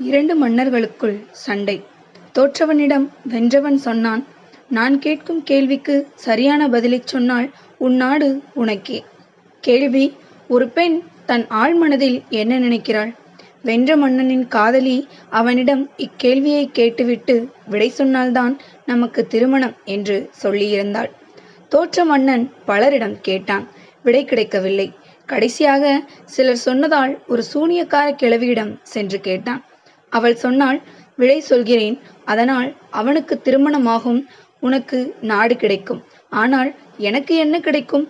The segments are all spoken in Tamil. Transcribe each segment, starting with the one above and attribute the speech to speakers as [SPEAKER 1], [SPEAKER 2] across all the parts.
[SPEAKER 1] இரண்டு மன்னர்களுக்குள் சண்டை. தோற்றவனிடம் வென்றவன் சொன்னான் நான் கேட்கும் கேள்விக்கு சரியான பதிலைச் சொன்னால் உன் நாடு உனக்கே. கேள்வி ஒரு பெண் தன் ஆழ்மனதில் என்ன நினைக்கிறாள்? வென்ற மன்னனின் காதலி அவனிடம் இக்கேள்வியை கேட்டுவிட்டு விடை சொன்னால்தான் நமக்கு திருமணம் என்று சொல்லியிருந்தாள். தோற்ற மன்னன் பலரிடம் கேட்டான் விடை கிடைக்கவில்லை. கடைசியாக சிலர் சொன்னதால் ஒரு சூனியக்கார கிழவியிடம் சென்று கேட்டான். அவள் சொன்னாள் விடை சொல்கிறேன். அதனால் அவனுக்கு திருமணமாகும். உனக்கு நாடு கிடைக்கும். ஆனால் எனக்கு என்ன கிடைக்கும்?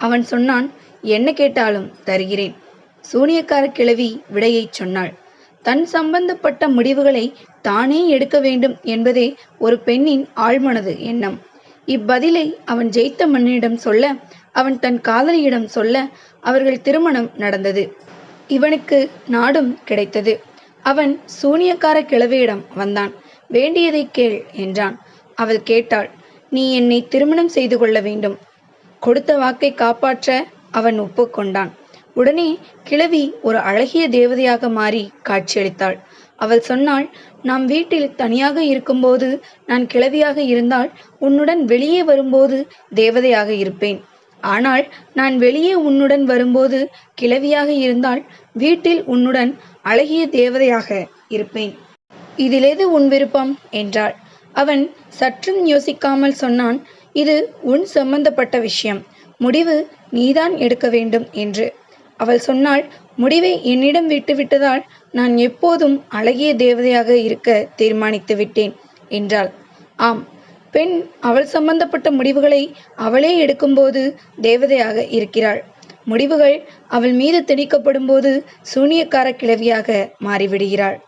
[SPEAKER 1] அவன் சொன்னான் என்ன கேட்டாலும் தருகிறேன். சூனியக்கார கிழவி விடையைச் சொன்னாள் தன் சம்பந்தப்பட்ட முடிவுகளை தானே எடுக்க வேண்டும் என்பதே ஒரு பெண்ணின் ஆழ்மனது எண்ணம். இப்பதிலை அவன் ஜெயித்த மன்னனிடம் சொல்ல அவன் தன் காதலியிடம் சொல்ல அவர்கள் திருமணம் நடந்தது. இவனுக்கு நாடும் கிடைத்தது. அவன் சூனியக்கார கிழவியிடம் வந்தான். வேண்டியதை கேள் என்றான். அவள் கேட்டாள் நீ என்னை திருமணம் செய்து கொள்ள வேண்டும். கொடுத்த வாக்கை காப்பாற்ற அவன் ஒப்புக்கொண்டான் உடனே கிழவி ஒரு அழகிய தேவதையாக மாறி காட்சியளித்தாள். அவள் சொன்னாள் நாம் வீட்டில் தனியாக இருக்கும்போது நான் கிழவியாக இருந்தால் உன்னுடன் வெளியே வரும்போது தேவதையாக இருப்பேன். ஆனால் நான் வெளியே உன்னுடன் வரும்போது கிழவியாக இருந்தால் வீட்டில் உன்னுடன் அழகிய தேவதையாக இருப்பேன். இதிலேது உன் விருப்பம்? என்றாள். அவன் சற்றும் யோசிக்காமல் சொன்னான் இது உன் சம்பந்தப்பட்ட விஷயம். முடிவு நீதான் எடுக்க வேண்டும் என்று. அவள் சொன்னாள் முடிவை என்னிடம் விட்டுவிட்டதால் நான் எப்போதும் அழகிய தேவதையாக இருக்க தீர்மானித்து விட்டேன் என்றாள். ஆம் பெண் அவள் சம்பந்தப்பட்ட முடிவுகளை அவளே எடுக்கும்போது தேவதையாக இருக்கிறாள். முடிவுகள் அவள் மீது திணிக்கப்படும் போது சூனியக்கார கிழவியாக மாறிவிடுகிறாள்.